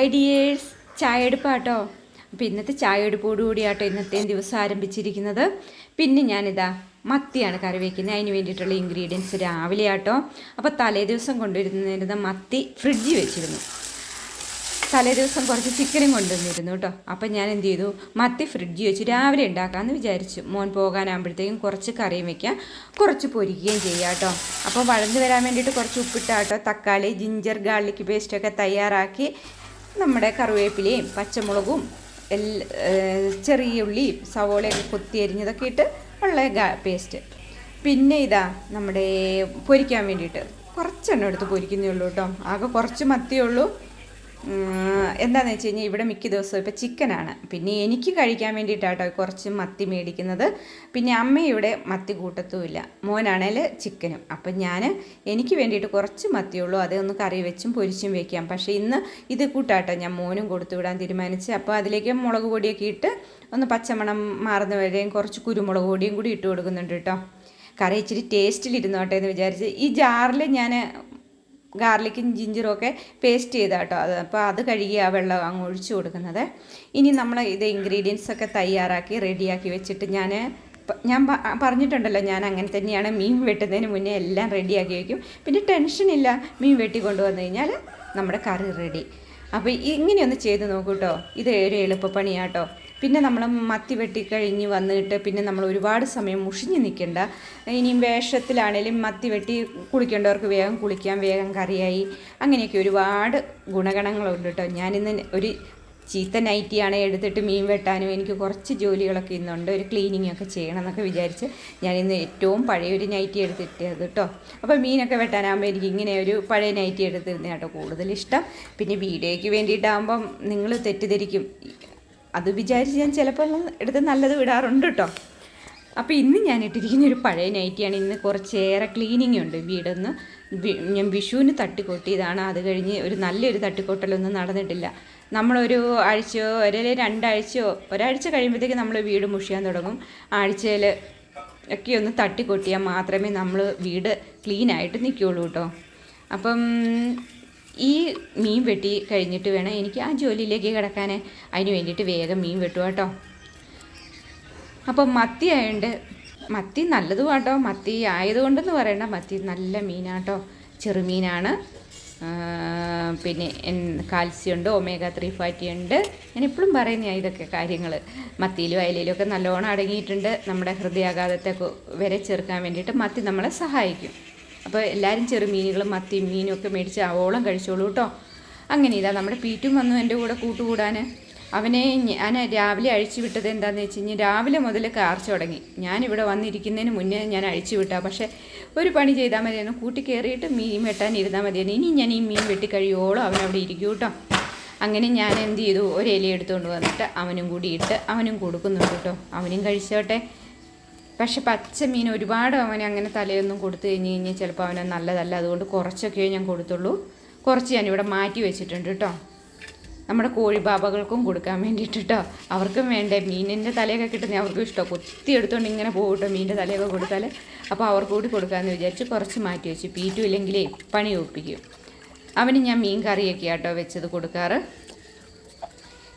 Hi dears ചായ എടുപ്പാട്ടോ അപ്പോൾ ഇന്നത്തെ ചായ എടുപ്പോടുകൂടിയാട്ടോ ഇന്നത്തെ ദിവസം ആരംഭിച്ചിരിക്കുന്നത്. പിന്നെ ഞാനിതാ മത്തിയാണ് കറി വയ്ക്കുന്നത് അതിന് വേണ്ടിയിട്ടുള്ള ഇൻഗ്രീഡിയൻസ് രാവിലെ ആട്ടോ അപ്പോൾ തലേ ദിവസം കൊണ്ടുവരുന്നിരുന്ന മത്തി ഫ്രിഡ്ജിൽ വെച്ചിരുന്നു. തലേ ദിവസം കുറച്ച് ചിക്കനും കൊണ്ടുവന്നിരുന്നു കേട്ടോ. അപ്പം ഞാൻ എന്ത് ചെയ്തു? മത്തി ഫ്രിഡ്ജിൽ വെച്ച് രാവിലെ ഉണ്ടാക്കാമെന്ന് വിചാരിച്ചു. മോൻ പോകാനാകുമ്പോഴത്തേക്കും കുറച്ച് കറിയും വയ്ക്കാം കുറച്ച് പൊരിക്കുകയും ചെയ്യാം കേട്ടോ അപ്പോൾ വളർന്നു വരാൻ വേണ്ടിയിട്ട് കുറച്ച് ഉപ്പിട്ടാട്ടോ. തക്കാളി ജിഞ്ചർ ഗാർലിക് പേസ്റ്റൊക്കെ തയ്യാറാക്കി നമ്മുടെ കറിവേപ്പിലയും പച്ചമുളകും ചെറിയ ഉള്ളിയും സവോളയൊക്കെ കൊത്തി അരിഞ്ഞതൊക്കെ ഇട്ട് ഉള്ള പേസ്റ്റ്. പിന്നെ ഇതാ നമ്മുടെ പൊരിക്കാൻ വേണ്ടിയിട്ട് കുറച്ചെണ്ണം എടുത്ത് പൊരിക്കുന്നേ ഉള്ളൂ കേട്ടോ. ആകെ കുറച്ച് മത്തിയേ ഉള്ളൂ. എന്താണെന്ന് വെച്ച് കഴിഞ്ഞാൽ ഇവിടെ മിക്ക ദിവസവും ഇപ്പോൾ ചിക്കനാണ്. പിന്നെ എനിക്ക് കഴിക്കാൻ വേണ്ടിയിട്ടാട്ടോ കുറച്ച് മത്തി മേടിക്കുന്നത്. പിന്നെ അമ്മ ഇവിടെ മത്തി കൂട്ടത്തുമില്ല. മോനാണേൽ ചിക്കനും. അപ്പം ഞാൻ എനിക്ക് വേണ്ടിയിട്ട് കുറച്ച് മത്തിയുള്ളൂ അതൊന്ന് കറി വെച്ചും പൊരിച്ചും വെക്കാം. പക്ഷേ ഇന്ന് ഇത് കൂട്ടാട്ടോ. ഞാൻ മോനും കൊടുത്തു വിടാൻ തീരുമാനിച്ച്. അപ്പോൾ അതിലേക്ക് മുളക് പൊടിയൊക്കെ ഇട്ട് ഒന്ന് പച്ചമണം മാറുന്ന വരെയും കുറച്ച് കുരുമുളക് പൊടിയും കൂടി ഇട്ട് കൊടുക്കുന്നുണ്ട് കേട്ടോ. കറി ഇച്ചിരി ടേസ്റ്റിലിരുന്നോട്ടെ എന്ന് വിചാരിച്ച് ഈ ജാറിൽ ഞാൻ ഗാർലിക്കും ജിഞ്ചറും ഒക്കെ പേസ്റ്റ് ചെയ്ത കേട്ടോ അത്. അപ്പോൾ അത് കഴുകി ആ വെള്ളം അങ്ങ് ഒഴിച്ചു കൊടുക്കുന്നത്. ഇനി നമ്മൾ ഇത് ഇൻഗ്രീഡിയൻസ് ഒക്കെ തയ്യാറാക്കി റെഡിയാക്കി വെച്ചിട്ട് ഞാൻ ഞാൻ പറഞ്ഞിട്ടുണ്ടല്ലോ ഞാൻ അങ്ങനെ തന്നെയാണ് മീൻ വെട്ടുന്നതിന് മുന്നേ എല്ലാം റെഡിയാക്കി വയ്ക്കും പിന്നെ ടെൻഷനില്ല മീൻ വെട്ടി കൊണ്ടുവന്നു കഴിഞ്ഞാൽ നമ്മുടെ കറി റെഡി അപ്പോൾ ഇങ്ങനെയൊന്ന് ചെയ്ത് നോക്കൂട്ടോ ഇത് ഒരു എളുപ്പപ്പണിയാട്ടോ പിന്നെ നമ്മൾ മത്തി വെട്ടി കഴിഞ്ഞ് വന്നിട്ട് പിന്നെ നമ്മൾ ഒരുപാട് സമയം മുഷിഞ്ഞ് നിൽക്കേണ്ട ഇനിയും വേഷത്തിലാണേലും മത്തി വെട്ടി കുളിക്കേണ്ടവർക്ക് വേഗം കുളിക്കാം വേഗം കറിയായി. അങ്ങനെയൊക്കെ ഒരുപാട് ഗുണഗണങ്ങളുണ്ട് കേട്ടോ ഞാനിന്ന് ഒരു ചീത്ത നൈറ്റിയാണ് എടുത്തിട്ട് മീൻ വെട്ടാനും എനിക്ക് കുറച്ച് ജോലികളൊക്കെ ഇന്നുണ്ട്. ഒരു ക്ലീനിങ് ഒക്കെ ചെയ്യണം എന്നൊക്കെ വിചാരിച്ച് ഞാനിന്ന് ഏറ്റവും പഴയ ഒരു നൈറ്റി എടുത്തിട്ടത് കേട്ടോ അപ്പോൾ മീനൊക്കെ വെട്ടാനാകുമ്പോൾ എനിക്ക് ഇങ്ങനെ ഒരു പഴയ നൈറ്റി എടുത്തിരുന്ന കേട്ടോ കൂടുതൽ ഇഷ്ടം പിന്നെ വീഡിയോയ്ക്ക് വേണ്ടിയിട്ടാകുമ്പം നിങ്ങൾ തെറ്റിദ്ധരിക്കും. അത് വിചാരിച്ച് ഞാൻ ചിലപ്പോൾ എടുത്ത് നല്ലത് വിടാറുണ്ട് കേട്ടോ അപ്പോൾ ഇന്ന് ഞാൻ ഇട്ടിരിക്കുന്ന ഒരു പഴയ നൈറ്റിയാണ്. ഇന്ന് കുറച്ചേറെ ക്ലീനിങ് ഉണ്ട്. വീടൊന്ന് ഞാൻ വിഷുവിന് തട്ടിക്കൊട്ടിയതാണ്. അത് കഴിഞ്ഞ് ഒരു നല്ലൊരു തട്ടിക്കൊട്ടലൊന്നും നടന്നിട്ടില്ല. നമ്മളൊരു ആഴ്ചയോ ഒരേ രണ്ടാഴ്ചയോ ഒരാഴ്ച കഴിയുമ്പോഴത്തേക്ക് നമ്മൾ വീട് മുഷിയാൻ തുടങ്ങും. ആഴ്ചയിൽ ഒക്കെ ഒന്ന് തട്ടിക്കൊട്ടിയാൽ മാത്രമേ നമ്മൾ വീട് ക്ലീനായിട്ട് നിൽക്കുകയുള്ളൂ കേട്ടോ അപ്പം ഈ മീൻ വെട്ടി കഴിഞ്ഞിട്ട് വേണം എനിക്ക് ആ ജോലിയിലേക്ക് കിടക്കാൻ അതിന് വേണ്ടിയിട്ട് വേഗം മീൻ വെട്ടുക കേട്ടോ അപ്പം മത്തി ആയതുകൊണ്ട് മത്തി നല്ലതും കേട്ടോ മത്തി ആയതുകൊണ്ടെന്ന് പറയണ്ട. മത്തി നല്ല മീനാട്ടോ ചെറുമീനാണ് പിന്നെ കാൽസ്യം ഉണ്ട് ഒമേഗ ത്രീ ഫാറ്റി ഉണ്ട്. ഞാൻ എപ്പോഴും പറയുന്ന ഇതൊക്കെ കാര്യങ്ങൾ മത്തിയിലും അയലയിലും ഒക്കെ നല്ലോണം അടങ്ങിയിട്ടുണ്ട്. നമ്മുടെ ഹൃദയാഘാതത്തെ വരെ ചെറുക്കാൻ വേണ്ടിയിട്ട് മത്തി നമ്മളെ സഹായിക്കും. അപ്പോൾ എല്ലാവരും ചെറുമീനുകളും മത്തിയും മീനും ഒക്കെ മേടിച്ച് അവോളം കഴിച്ചോളൂ കേട്ടോ. അങ്ങനെ ഇതാ നമ്മുടെ പീറ്റും വന്നു എന്റെ കൂടെ കൂട്ടുകൂടാൻ. അവനെ ഞാൻ രാവിലെ അഴിച്ചു വിട്ടത് എന്താണെന്ന് വെച്ച് കഴിഞ്ഞാൽ രാവിലെ മുതൽ കാർച്ച തുടങ്ങി. ഞാനിവിടെ വന്നിരിക്കുന്നതിന് മുന്നേ ഞാൻ അഴിച്ചു വിട്ടാ. പക്ഷേ ഒരു പണി ചെയ്താൽ മതിയായിരുന്നു. കൂട്ടി കയറിയിട്ട് മീൻ വെട്ടാൻ ഇരുന്നാൽ മതിയായിരുന്നു. ഇനി ഞാൻ ഈ മീൻ വെട്ടി കഴിയുമോളോ അവൻ അവിടെ ഇരിക്കും കേട്ടോ. അങ്ങനെ ഞാൻ എന്ത് ചെയ്തു? ഒരു ഇല എടുത്തുകൊണ്ട് വന്നിട്ട് അവനും കൂടി ഇട്ട് അവനും കൊടുക്കുന്നുണ്ട് കേട്ടോ. അവനും കഴിച്ചോട്ടെ. പക്ഷെ പച്ച മീൻ ഒരുപാട് അവന് അങ്ങനെ തലയൊന്നും കൊടുത്തു കഴിഞ്ഞ് കഴിഞ്ഞാൽ ചിലപ്പോൾ അവന് നല്ലതല്ല. അതുകൊണ്ട് കുറച്ചൊക്കെ ഞാൻ കൊടുത്തുള്ളൂ. കുറച്ച് ഞാനിവിടെ മാറ്റി വെച്ചിട്ടുണ്ട് കേട്ടോ. നമ്മുടെ കോഴിബാബകൾക്കും കൊടുക്കാൻ വേണ്ടിയിട്ട് കേട്ടോ. അവർക്കും വേണ്ടേ മീനിന്റെ തലയൊക്കെ കിട്ടുന്ന. അവർക്കും ഇഷ്ടം. കൊത്തി എടുത്തുകൊണ്ട് ഇങ്ങനെ പോകട്ടോ മീനിന്റെ തലയൊക്കെ കൊടുത്താൽ അപ്പോൾ അവർക്ക് കൂടി കൊടുക്കാമെന്ന് വിചാരിച്ച് കുറച്ച് മാറ്റി വെച്ച്. പീറ്റു ഇല്ലെങ്കിലേ പണി ഒപ്പിക്കും. അവന് ഞാൻ മീൻ കറിയൊക്കെ ആട്ടോ വെച്ചത് കൊടുക്കാറ്.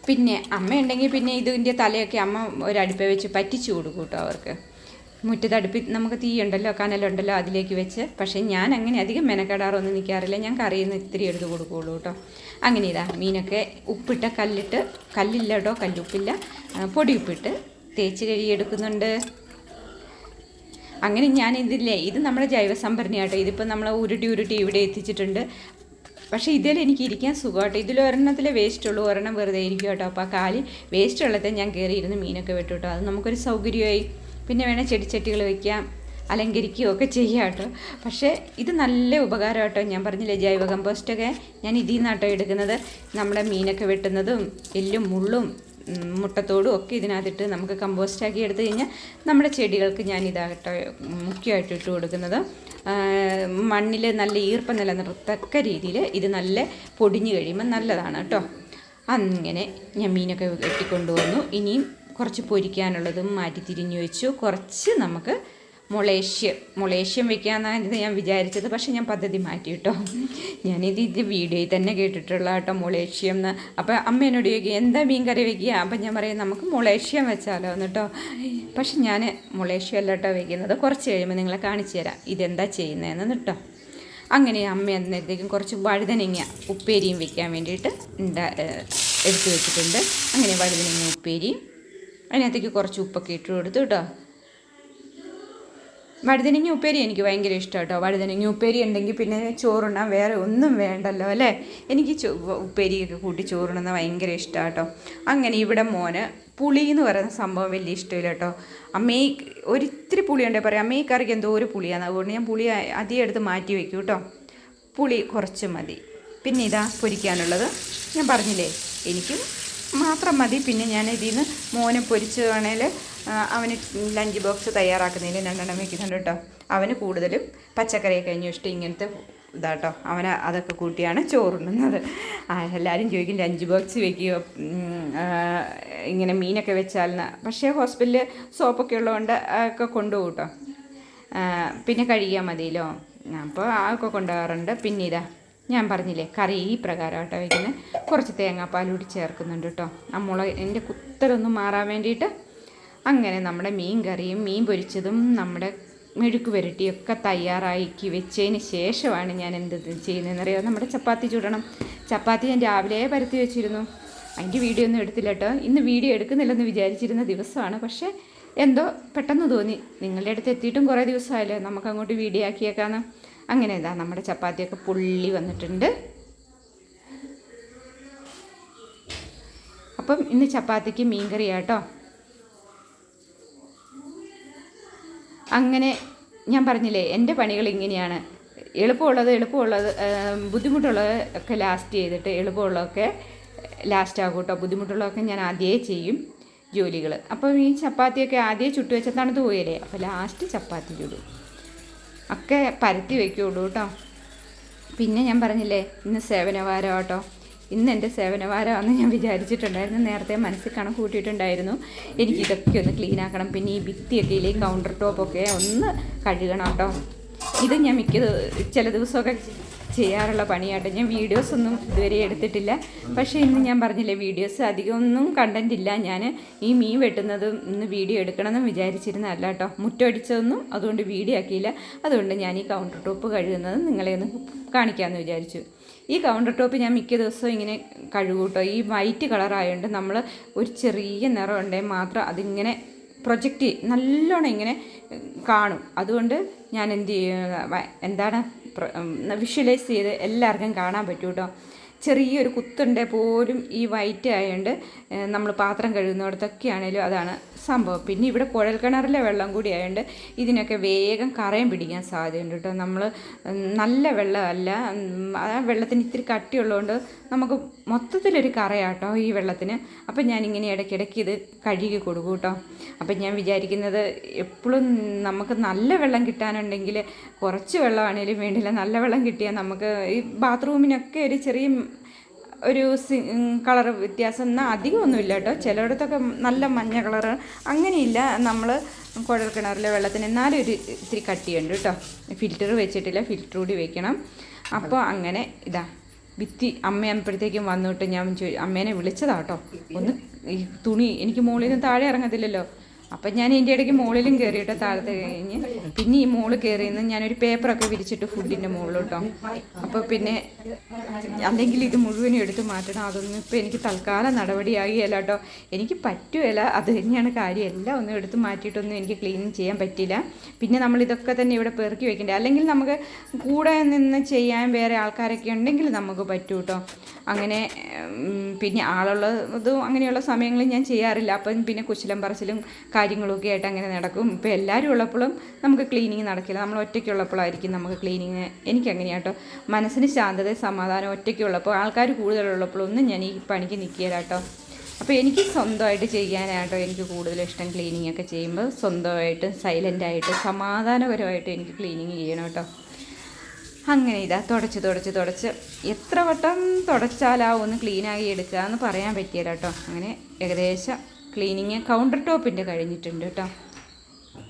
പിന്നെ അമ്മ ഉണ്ടെങ്കിൽ പിന്നെ ഇതിന്റെ തലയൊക്കെ അമ്മ ഒരു അടുപ്പ വെച്ച് പറ്റിച്ചു കൊടുക്കും കേട്ടോ അവർക്ക്. മുറ്റത്തടുപ്പി നമുക്ക് തീയുണ്ടല്ലോ കനലുണ്ടല്ലോ അതിലേക്ക് വെച്ച്. പക്ഷേ ഞാൻ അങ്ങനെ അധികം മെനക്കെടാറൊന്നും നിൽക്കാറില്ല ഞാൻ കറിയിൽ നിന്ന് ഇത്തിരി എടുത്ത് കൊടുക്കുകയുള്ളൂ കേട്ടോ. അങ്ങനെ ഇതാ മീനൊക്കെ ഉപ്പിട്ട കല്ലിട്ട് കല്ലില്ല കേട്ടോ കല്ലുപ്പില്ല. പൊടി ഉപ്പിട്ട് തേച്ച് കഴുകിയെടുക്കുന്നുണ്ട്. അങ്ങനെ ഞാൻ ഇതില്ലേ ഇത് നമ്മുടെ ജൈവ സംഭരണിയാട്ടോ ഇതിപ്പോൾ നമ്മൾ ഉരുട്ടി ഉരുട്ടി ഇവിടെ എത്തിച്ചിട്ടുണ്ട്. പക്ഷേ ഇതിൽ എനിക്ക് ഇരിക്കാൻ സുഖമാട്ടോ. ഇതിൽ ഒരെണ്ണത്തിലെ വേസ്റ്റ് ഉള്ളൂ ഒരെണ്ണം വെറുതെ ഇരിക്കും കേട്ടോ അപ്പോൾ ആ കാലി വേസ്റ്റ് ഉള്ളത് ഞാൻ കയറിയിരുന്ന് മീനൊക്കെ വിട്ടു കേട്ടോ അത് നമുക്കൊരു സൗകര്യമായി. പിന്നെ വേണേൽ ചെടിച്ചട്ടികൾ വയ്ക്കാം അലങ്കരിക്കുകയൊക്കെ ചെയ്യാം കേട്ടോ. പക്ഷേ ഇത് നല്ല ഉപകാരം കേട്ടോ. ഞാൻ പറഞ്ഞില്ലേ ജൈവ കമ്പോസ്റ്റൊക്കെ ഞാൻ ഇതിൽ നിന്നാട്ടോ എടുക്കുന്നത്. നമ്മുടെ മീനൊക്കെ വെട്ടുന്നതും എല്ലും മുള്ളും മുട്ടത്തോടും ഒക്കെ ഇതിനകത്തിട്ട് നമുക്ക് കമ്പോസ്റ്റാക്കി എടുത്തു കഴിഞ്ഞാൽ നമ്മുടെ ചെടികൾക്ക് ഞാൻ ഇതാകട്ടെ മുഖ്യമായിട്ട് ഇട്ട് കൊടുക്കുന്നത്. മണ്ണിൽ നല്ല ഈർപ്പം നിലനിർത്തക്ക രീതിയിൽ ഇത് നല്ല പൊടിഞ്ഞു കഴിയുമ്പോൾ നല്ലതാണ് കേട്ടോ. അങ്ങനെ ഞാൻ മീനൊക്കെ വെട്ടിക്കൊണ്ടുവന്നു. ഇനിയും കുറച്ച് പൊരിക്കാനുള്ളതും മാറ്റി തിരിഞ്ഞു വെച്ചു. കുറച്ച് നമുക്ക് മൊളേഷ്യം മൊളേഷ്യം വെക്കാമെന്നായിരുന്നു ഞാൻ വിചാരിച്ചത്. പക്ഷെ ഞാൻ പദ്ധതി മാറ്റി കേട്ടോ. ഞാനിത് ഇത് വീഡിയോയിൽ തന്നെ കേട്ടിട്ടുള്ള കേട്ടോ മൊളേഷ്യം എന്ന് അപ്പോൾ അമ്മ എന്നോട് ചോദിക്കുക എന്താ മീൻ കറി വെക്കുക? അപ്പം ഞാൻ പറയും നമുക്ക് മൊളേഷ്യം വെച്ചാലോ എന്ന് കേട്ടോ പക്ഷെ ഞാൻ മൊളേഷ്യം അല്ല കേട്ടോ വെക്കുന്നത്. കുറച്ച് കഴിയുമ്പോൾ നിങ്ങളെ കാണിച്ചു തരാം. ഇതെന്താ ചെയ്യുന്നതെന്ന് കേട്ടോ അങ്ങനെ അമ്മ എന്നേക്കും കുറച്ച് വഴുതനങ്ങ ഉപ്പേരിയും വെക്കാൻ വേണ്ടിയിട്ട് എടുത്തു വെച്ചിട്ടുണ്ട്. അങ്ങനെ വഴുതനങ്ങ ഉപ്പേരിയും അതിനകത്തേക്ക് കുറച്ച് ഉപ്പൊക്കെ ഇട്ട് കൊടുത്തു കേട്ടോ. വഴുതനങ്ങ ഉപ്പേരി എനിക്ക് ഭയങ്കര ഇഷ്ടം കേട്ടോ. വഴുതനങ്ങ ഉപ്പേരി ഉണ്ടെങ്കിൽ പിന്നെ ചോറുണ്ണാൻ വേറെ ഒന്നും വേണ്ടല്ലോ അല്ലേ? എനിക്ക് ചോ ഉപ്പേരിയൊക്കെ കൂട്ടി ചോറുണ്ണുന്ന ഭയങ്കര ഇഷ്ടമാണ് കേട്ടോ. അങ്ങനെ ഇവിടെ മോന് പുളി എന്ന് പറയുന്ന സംഭവം വലിയ ഇഷ്ടമില്ല കേട്ടോ. അമ്മേ ഒരിത്തിരി പുളി ഉണ്ടേ പറയാം അമ്മേ കറിക്ക് എന്തോ ഒരു പുളിയാണ് അതുകൊണ്ട് ഞാൻ പുളി അധികം എടുത്ത് മാറ്റി വെക്കും കേട്ടോ. പുളി കുറച്ച് മതി. പിന്നെ ഇതാ പൊരിക്കാനുള്ളത്. ഞാൻ പറഞ്ഞില്ലേ എനിക്കും മാത്രം മതി. പിന്നെ ഞാൻ ഇതിൽ നിന്ന് മോനെ പൊരിച്ച് വേണേൽ അവന് ലഞ്ച് ബോക്സ് തയ്യാറാക്കുന്നതിൽ രണ്ടെണ്ണം വെക്കുന്നുണ്ട് കേട്ടോ. അവന് കൂടുതലും പച്ചക്കറിയൊക്കെ കഴിഞ്ഞു ഇഷ്ടം ഇങ്ങനത്തെ ഇതാട്ടോ. അവന് അതൊക്കെ കൂട്ടിയാണ് ചോറുണ്ണുന്നത്. എല്ലാവരും ചോദിക്കും ലഞ്ച് ബോക്സ് വെക്കുകയോ ഇങ്ങനെ മീനൊക്കെ വെച്ചാൽ പക്ഷേ ഹോസ്പിറ്റലിൽ സോപ്പൊക്കെ ഉള്ളതുകൊണ്ട് ഒക്കെ കൊണ്ടുപോകും കേട്ടോ. പിന്നെ കഴുകിയാൽ മതിയല്ലോ. അപ്പോൾ അതൊക്കെ കൊണ്ടുപോകാറുണ്ട്. പിന്നെ ഇതാ ഞാൻ പറഞ്ഞില്ലേ കറി ഈ പ്രകാരം കേട്ടോ വയ്ക്കുന്നത് കുറച്ച് തേങ്ങാപ്പാൽ കൂടി ചേർക്കുന്നുണ്ട് കേട്ടോ നമ്മൾ എന്റെ കുത്തരൊന്നും മാറാൻ വേണ്ടിയിട്ട് അങ്ങനെ നമ്മുടെ മീൻ കറിയും മീൻ പൊരിച്ചതും നമ്മുടെ മെഴുക്ക് പുരട്ടിയൊക്കെ തയ്യാറാക്കി വെച്ചതിന് ശേഷമാണ് ഞാൻ എന്ത് ചെയ്യുന്നതെന്ന് അറിയാം നമ്മുടെ ചപ്പാത്തി ചൂടണം. ചപ്പാത്തി ഞാൻ രാവിലെ പരത്തി വെച്ചിരുന്നു. അതിന്റെ വീഡിയോ ഒന്നും എടുത്തില്ല കേട്ടോ ഇന്ന് വീഡിയോ എടുക്കുന്നില്ലെന്ന് വിചാരിച്ചിരുന്ന ദിവസമാണ്. പക്ഷേ എന്തോ പെട്ടെന്ന് തോന്നി. നിങ്ങളുടെ അടുത്ത് എത്തിയിട്ടും കുറേ ദിവസമായല്ലോ. നമുക്ക് അങ്ങോട്ട് വീഡിയോ ആക്കിയേക്കാന്ന്. അങ്ങനെ ഇതാ നമ്മുടെ ചപ്പാത്തിയൊക്കെ പുള്ളി വന്നിട്ടുണ്ട്. അപ്പം ഇന്ന് ചപ്പാത്തിക്ക് മീൻ കറിയാട്ടോ അങ്ങനെ ഞാൻ പറഞ്ഞില്ലേ എന്റെ പണികൾ ഇങ്ങനെയാണ്. എളുപ്പമുള്ളത് എളുപ്പമുള്ളത് ബുദ്ധിമുട്ടുള്ളത് ഒക്കെ ലാസ്റ്റ് ചെയ്തിട്ട് എളുപ്പമുള്ളതൊക്കെ ലാസ്റ്റ് ആകും കേട്ടോ. ബുദ്ധിമുട്ടുള്ളതൊക്കെ ഞാൻ ആദ്യമേ ചെയ്യും ജോലികൾ അപ്പം ഈ ചപ്പാത്തിയൊക്കെ ആദ്യം ചുട്ടു വെച്ച തണുത്ത് പോയല്ലേ? അപ്പോൾ ലാസ്റ്റ് ചപ്പാത്തി ചുടും. ഒക്കെ പരത്തി വയ്ക്കുള്ളൂ കേട്ടോ. പിന്നെ ഞാൻ പറഞ്ഞില്ലേ ഇന്ന് സേവനവാരം കേട്ടോ ഇന്ന് എന്റെ സേവനവാരമാണെന്ന് ഞാൻ വിചാരിച്ചിട്ടുണ്ടായിരുന്നു. നേരത്തെ മനസ്സിൽ കണക്ക് കൂട്ടിയിട്ടുണ്ടായിരുന്നു. എനിക്കിതൊക്കെ ഒന്ന് ക്ലീൻ ആക്കണം. പിന്നെ ഈ ഭിത്തിയൊക്കെ ഇല്ലേ കൗണ്ടർ ടോപ്പൊക്കെ ഒന്ന് കഴുകണം കേട്ടോ. ഇത് ഞാൻ മിക്ക ചില ദിവസമൊക്കെ ചെയ്യാറുള്ള പണിയാട്ടോ. ഞാൻ വീഡിയോസ് ഒന്നും ഇതുവരെ എടുത്തിട്ടില്ല. പക്ഷേ ഇന്ന് ഞാൻ പറഞ്ഞില്ലേ വീഡിയോസ് അധികമൊന്നും കണ്ടന്റ് ഇല്ല. ഞാൻ ഈ മീൻ വെട്ടുന്നതും ഇന്ന് വീഡിയോ എടുക്കണമെന്നും വിചാരിച്ചിരുന്നല്ല കേട്ടോ. മുറ്റടിച്ചതൊന്നും അതുകൊണ്ട് വീഡിയോ ആക്കിയില്ല. അതുകൊണ്ട് ഞാൻ ഈ കൗണ്ടർ ടോപ്പ് കഴുകുന്നത് നിങ്ങളെ ഒന്ന് കാണിക്കാമെന്ന് വിചാരിച്ചു. ഈ കൗണ്ടർ ടോപ്പ് ഞാൻ മിക്ക ദിവസവും ഇങ്ങനെ കഴുകൂട്ടോ ഈ വൈറ്റ് കളറായതുകൊണ്ട് നമ്മൾ ഒരു ചെറിയ നിറം ഉണ്ടെങ്കിൽ മാത്രം അതിങ്ങനെ പ്രൊജക്റ്റ് നല്ലോണം ഇങ്ങനെ കാണും. അതുകൊണ്ട് ഞാൻ എന്ത് എന്താണ് വിഷ്വലൈസ് ചെയ്ത് എല്ലാവർക്കും കാണാൻ പറ്റും കേട്ടോ ചെറിയൊരു കുത്തുണ്ടെ പോലും ഈ വൈറ്റ് ആയതുകൊണ്ട് നമ്മൾ പാത്രം കഴുകുന്നിടത്തൊക്കെ ആണെങ്കിലും അതാണ് സംഭവം. പിന്നെ ഇവിടെ കുഴൽ കിണറിലെ വെള്ളം കൂടി ആയതുകൊണ്ട് ഇതിനൊക്കെ വേഗം കറയും പിടിക്കാൻ സാധ്യതയുണ്ട് കേട്ടോ നമ്മൾ നല്ല വെള്ളമല്ല ആ വെള്ളത്തിന് ഇത്തിരി കട്ടിയുള്ളതുകൊണ്ട് നമുക്ക് മൊത്തത്തിലൊരു കറയാട്ടോ ഈ വെള്ളത്തിന്. അപ്പം ഞാനിങ്ങനെ ഇടയ്ക്കിടയ്ക്ക് ഇത് കഴുകി കൊടുക്കും കേട്ടോ അപ്പം ഞാൻ വിചാരിക്കുന്നത് എപ്പോഴും നമുക്ക് നല്ല വെള്ളം കിട്ടാനുണ്ടെങ്കിൽ കുറച്ച് വെള്ളമാണെങ്കിലും വേണ്ടില്ല. നല്ല വെള്ളം കിട്ടിയാൽ നമുക്ക് ഈ ബാത്റൂമിനൊക്കെ ഒരു ചെറിയ ഒരു കളർ വ്യത്യാസം എന്നാൽ അധികമൊന്നുമില്ല കേട്ടോ. ചിലയിടത്തൊക്കെ നല്ല മഞ്ഞ കളർ അങ്ങനെയില്ല. നമ്മൾ കുഴൽ കിണറിലെ വെള്ളത്തിന് എന്നാലും ഒരു ഇത്തിരി കട്ടിയുണ്ട് കേട്ടോ. ഫിൽറ്റർ വെച്ചിട്ടില്ല. ഫിൽറ്റർ കൂടി വെക്കണം. അപ്പോൾ അങ്ങനെ ഇതാ. ഭിത്തി അമ്മയാകുമ്പോഴത്തേക്കും വന്നിട്ട് ഞാൻ അമ്മേനെ വിളിച്ചതാട്ടോ ഒന്ന് ഈ തുണി എനിക്ക് മുകളിൽ നിന്ന് താഴെ ഇറങ്ങത്തില്ലല്ലോ. അപ്പം ഞാൻ ഇതിന്റെ ഇടയ്ക്ക് മുകളിലും കയറിയിട്ട് താഴത്തെ കഴിഞ്ഞ് പിന്നെ ഈ മുകളിൽ കയറിയെന്ന് ഞാനൊരു പേപ്പറൊക്കെ വിരിച്ചിട്ട് ഫുഡിന്റെ മുകളിലോട്ടോ അപ്പോൾ പിന്നെ അല്ലെങ്കിൽ ഇത് മുഴുവനും എടുത്ത് മാറ്റണം. അതൊന്നും ഇപ്പോൾ എനിക്ക് തൽക്കാലം നടപടിയാകിയല്ല കേട്ടോ എനിക്ക് പറ്റുകയില്ല. അത് തന്നെയാണ് കാര്യം. എല്ലാം ഒന്നും എടുത്ത് മാറ്റിയിട്ടൊന്നും എനിക്ക് ക്ലീൻ ചെയ്യാൻ പറ്റില്ല പിന്നെ നമ്മൾ ഇതൊക്കെ തന്നെ ഇവിടെ പെറുക്കി വെക്കണ്ടേ? അല്ലെങ്കിൽ നമുക്ക് കൂടെ നിന്ന് ചെയ്യാൻ വേറെ ആൾക്കാരൊക്കെ ഉണ്ടെങ്കിൽ നമുക്ക് പറ്റൂ കേട്ടോ അങ്ങനെ പിന്നെ ആളുള്ളതും അങ്ങനെയുള്ള സമയങ്ങളിൽ ഞാൻ ചെയ്യാറില്ല. അപ്പം പിന്നെ കുശലം പറച്ചിലും കാര്യങ്ങളൊക്കെ ആയിട്ട് അങ്ങനെ നടക്കും. ഇപ്പോൾ എല്ലാവരും ഉള്ളപ്പോഴും നമുക്ക് ക്ലീനിങ് നടക്കില്ല. നമ്മൾ ഒറ്റയ്ക്കുള്ളപ്പോഴായിരിക്കും നമുക്ക് ക്ലീനിങ് എനിക്കങ്ങനെയാട്ടോ മനസ്സിന് ശാന്തത സമാധാനം ഒറ്റയ്ക്കുള്ളപ്പോൾ ആൾക്കാർ കൂടുതലുള്ളപ്പോഴൊന്നും ഞാൻ ഈ പണിക്ക് നിൽക്കില്ല അപ്പോൾ എനിക്ക് സ്വന്തമായിട്ട് ചെയ്യാനായിട്ടോ എനിക്ക് കൂടുതൽ ഇഷ്ടം ക്ലീനിങ് ഒക്കെ ചെയ്യുമ്പോൾ. സ്വന്തമായിട്ട് സൈലന്റായിട്ട് സമാധാനപരമായിട്ട് എനിക്ക് ക്ലീനിങ് ചെയ്യണം കേട്ടോ അങ്ങനെ ഇതാ തുടച്ച് തുടച്ച് തുടച്ച്. എത്ര വട്ടം തുടച്ചാലാവും ഒന്ന് ക്ലീനാക്കി എടുക്കുക എന്ന് പറയാൻ പറ്റിയല്ലോ കേട്ടോ അങ്ങനെ ഏകദേശം ക്ലീനിങ് കൗണ്ടർ ടോപ്പിന്റെ കഴിഞ്ഞിട്ടുണ്ട് കേട്ടോ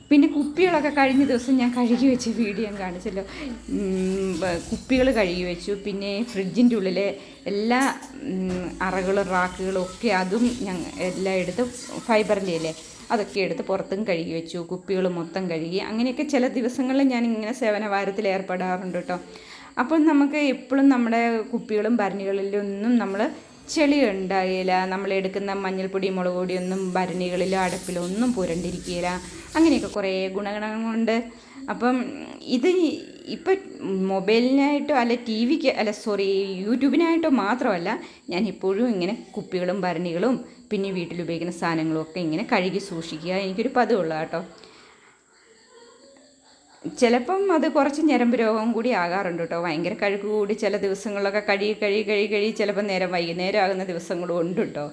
പിന്നെ കുപ്പികളൊക്കെ കഴിഞ്ഞ ദിവസം ഞാൻ കഴുകി വെച്ച വീഡിയോ കാണിച്ചല്ലോ. കുപ്പികൾ കഴുകി വെച്ചു. പിന്നെ ഫ്രിഡ്ജിന്റെ ഉള്ളിലെ എല്ലാ അറകളും റാക്കുകളും ഒക്കെ അതും ഞാൻ എല്ലാം എടുത്ത് ഫൈബറിന്റെ അല്ലേ അതൊക്കെ എടുത്ത് പുറത്തും കഴുകി വെച്ചു. കുപ്പികൾ മൊത്തം കഴുകി. അങ്ങനെയൊക്കെ ചില ദിവസങ്ങളിൽ ഞാൻ ഇങ്ങനെ സേവന വാരത്തിൽ ഏർപ്പെടാറുണ്ട് കേട്ടോ അപ്പോൾ നമുക്ക് എപ്പോഴും നമ്മുടെ കുപ്പികളും ഭരണികളിലൊന്നും നമ്മൾ ചെളി ഉണ്ടാകില്ല നമ്മൾ എടുക്കുന്ന മഞ്ഞൾപ്പൊടി മുളക് പൊടിയൊന്നും ഭരണികളിലോ അടപ്പിലോ ഒന്നും പുരണ്ടിരിക്കുകയില്ല അങ്ങനെയൊക്കെ കുറേ ഗുണഗണങ്ങളുണ്ട് അപ്പം ഇത് ഇപ്പം മൊബൈലിനായിട്ടോ അല്ല ടി വിക്ക് അല്ല സോറി യൂട്യൂബിനായിട്ടോ മാത്രമല്ല ഞാൻ ഇപ്പോഴും ഇങ്ങനെ കുപ്പികളും ഭരണികളും പിന്നെ വീട്ടിൽ ഉപയോഗിക്കുന്ന സാധനങ്ങളും ഒക്കെ ഇങ്ങനെ കഴുകി സൂക്ഷിക്കുക. എനിക്കൊരു പതിവുള്ള കേട്ടോ ചിലപ്പം അത് കുറച്ച് ഞരമ്പ് രോഗം കൂടി ആകാറുണ്ട് കേട്ടോ. ഭയങ്കര കഴുക്ക് കൂടി ചില ദിവസങ്ങളിലൊക്കെ കഴുകി കഴുകി കഴുകി കഴുകി ചിലപ്പോൾ നേരം വൈകുന്നേരം ആകുന്ന ദിവസങ്ങളും ഉണ്ട് കേട്ടോ.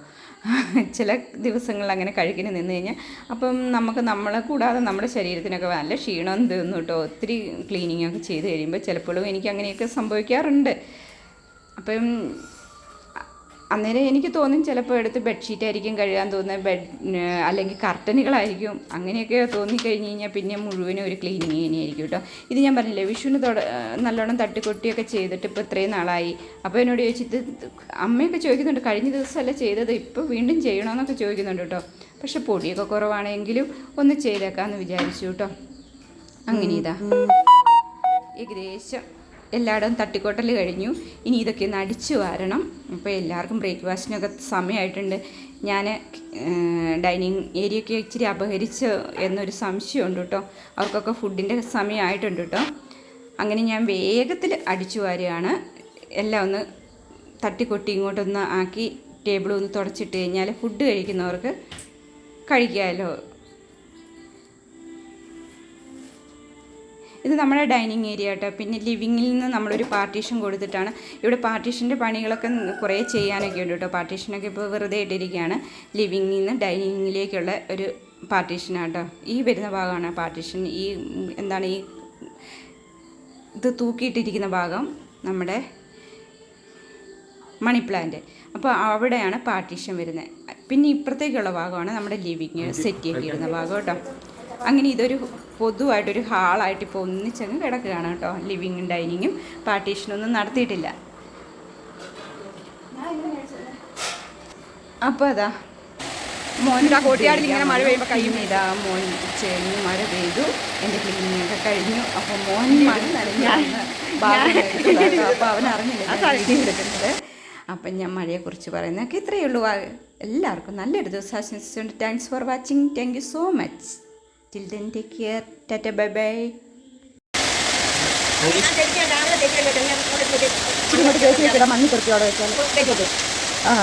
ചില ദിവസങ്ങളിൽ അങ്ങനെ കഴുകിന് നിന്ന് കഴിഞ്ഞാൽ അപ്പം നമുക്ക് നമ്മളെ കൂടാതെ നമ്മുടെ ശരീരത്തിനൊക്കെ നല്ല ക്ഷീണം തീർന്നു കേട്ടോ. ഒത്തിരി ക്ലീനിങ് ഒക്കെ ചെയ്ത് കഴിയുമ്പോൾ ചിലപ്പോഴും എനിക്ക് അങ്ങനെയൊക്കെ സംഭവിക്കാറുണ്ട്. അപ്പം അന്നേരം എനിക്ക് തോന്നും ചിലപ്പോൾ എടുത്ത് ബെഡ്ഷീറ്റ് ആയിരിക്കും കഴുകാൻ തോന്നുന്നത് ബെഡ് അല്ലെങ്കിൽ കർട്ടനുകളായിരിക്കും. അങ്ങനെയൊക്കെ തോന്നിക്കഴിഞ്ഞ് കഴിഞ്ഞാൽ പിന്നെ മുഴുവനും ഒരു ക്ലീനിങ് തന്നെയായിരിക്കും കേട്ടോ ഇത് ഞാൻ പറഞ്ഞില്ലേ വിഷുവിന് തൊട നല്ലോണം തട്ടിക്കൊട്ടിയൊക്കെ ചെയ്തിട്ട് ഇപ്പോൾ ഇത്രയും നാളായി. അപ്പോൾ എന്നോട് ചോദിച്ചിട്ട് അമ്മയൊക്കെ ചോദിക്കുന്നുണ്ട് കഴിഞ്ഞ ദിവസമല്ല ചെയ്തത് ഇപ്പോൾ വീണ്ടും ചെയ്യണമെന്നൊക്കെ ചോദിക്കുന്നുണ്ട് കേട്ടോ പക്ഷെ പൊടിയൊക്കെ കുറവാണെങ്കിലും ഒന്ന് ചെയ്തേക്കാമെന്ന് വിചാരിച്ചു കേട്ടോ അങ്ങനെ ഇതാ. ഏകദേശം എല്ലായിടവും തട്ടിക്കോട്ടൽ കഴിഞ്ഞു. ഇനി ഇതൊക്കെ ഒന്ന് അടിച്ചു വാരണം. അപ്പോൾ എല്ലാവർക്കും ബ്രേക്ക്ഫാസ്റ്റിനൊക്കെ സമയമായിട്ടുണ്ട്. ഞാൻ ഡൈനിങ് ഏരിയയൊക്കെ ഇച്ചിരി അപഹരിച്ച് എന്നൊരു സംശയമുണ്ട് കേട്ടോ. അവർക്കൊക്കെ ഫുഡിന്റെ സമയമായിട്ടുണ്ട് കേട്ടോ. അങ്ങനെ ഞാൻ വേഗത്തിൽ അടിച്ചു വാരുകയാണ്. എല്ലാം ഒന്ന് തട്ടിക്കൊട്ടി ഇങ്ങോട്ടൊന്ന് ആക്കി ടേബിൾ ഒന്ന് തുടച്ചിട്ട് കഴിഞ്ഞാൽ ഫുഡ് കഴിക്കുന്നവർക്ക് കഴിക്കാമല്ലോ ഇത് നമ്മുടെ ഡൈനിങ് ഏരിയ കേട്ടോ. പിന്നെ ലിവിങ്ങിൽ നിന്ന് നമ്മളൊരു പാർട്ടീഷൻ കൊടുത്തിട്ടാണ്. ഇവിടെ പാർട്ടീഷന്റെ പണികളൊക്കെ കുറേ ചെയ്യാനൊക്കെ ഉണ്ട് കേട്ടോ. പാർട്ടീഷനൊക്കെ ഇപ്പോൾ വെറുതെ ഇട്ടിരിക്കുകയാണ്. ലിവിങ്ങിൽ നിന്ന് ഡൈനിങ്ങിലേക്കുള്ള ഒരു പാർട്ടീഷനാണ് കേട്ടോ. ഈ വരുന്ന ഭാഗമാണ് പാർട്ടീഷൻ. ഈ എന്താണ് ഈ ഇത് തൂക്കിയിട്ടിരിക്കുന്ന ഭാഗം നമ്മുടെ മണി പ്ലാന്റ്. അപ്പോൾ അവിടെയാണ് പാർട്ടീഷൻ വരുന്നത്. പിന്നെ ഇപ്പുറത്തേക്കുള്ള ഭാഗമാണ് നമ്മുടെ ലിവിങ് സെറ്റ് ഇടുന്ന ഭാഗം കേട്ടോ. അങ്ങനെ ഇതൊരു പൊതുവായിട്ടൊരു ഹാളായിട്ട് ഇപ്പോൾ ഒന്നിച്ചങ്ങ് കിടക്കുകയാണ് കേട്ടോ. ലിവിങ്ങും ഡൈനിങ്ങും പാർട്ടീഷനൊന്നും നടത്തിയിട്ടില്ല. അപ്പോൾ അതാ. മോൻ കോട്ടിയാടിൽ ഇങ്ങനെ മഴ പെയ്യുമ്പോൾ കയ്യും ഇതാ. മോൻ ചെന്ന് മഴ പെയ്തു. എന്റെ ക്ലീനിങ്ങൊക്കെ കഴിഞ്ഞു. അപ്പോൾ മോൻ മഴ നനഞ്ഞാണ് അപ്പോൾ അവൻ അറിഞ്ഞില്ല അപ്പം ഞാൻ മഴയെക്കുറിച്ച് പറയുന്നതൊക്കെ ഇത്രയേ ഉള്ളൂ. എല്ലാവർക്കും നല്ലൊരു ദിവസം ആശംസിച്ചുകൊണ്ട് thanks for watching thank you so much till then take care tata bye bye വെച്ചിടാം മണ്ണി കുറച്ച് അവിടെ വെച്ചാൽ ആ.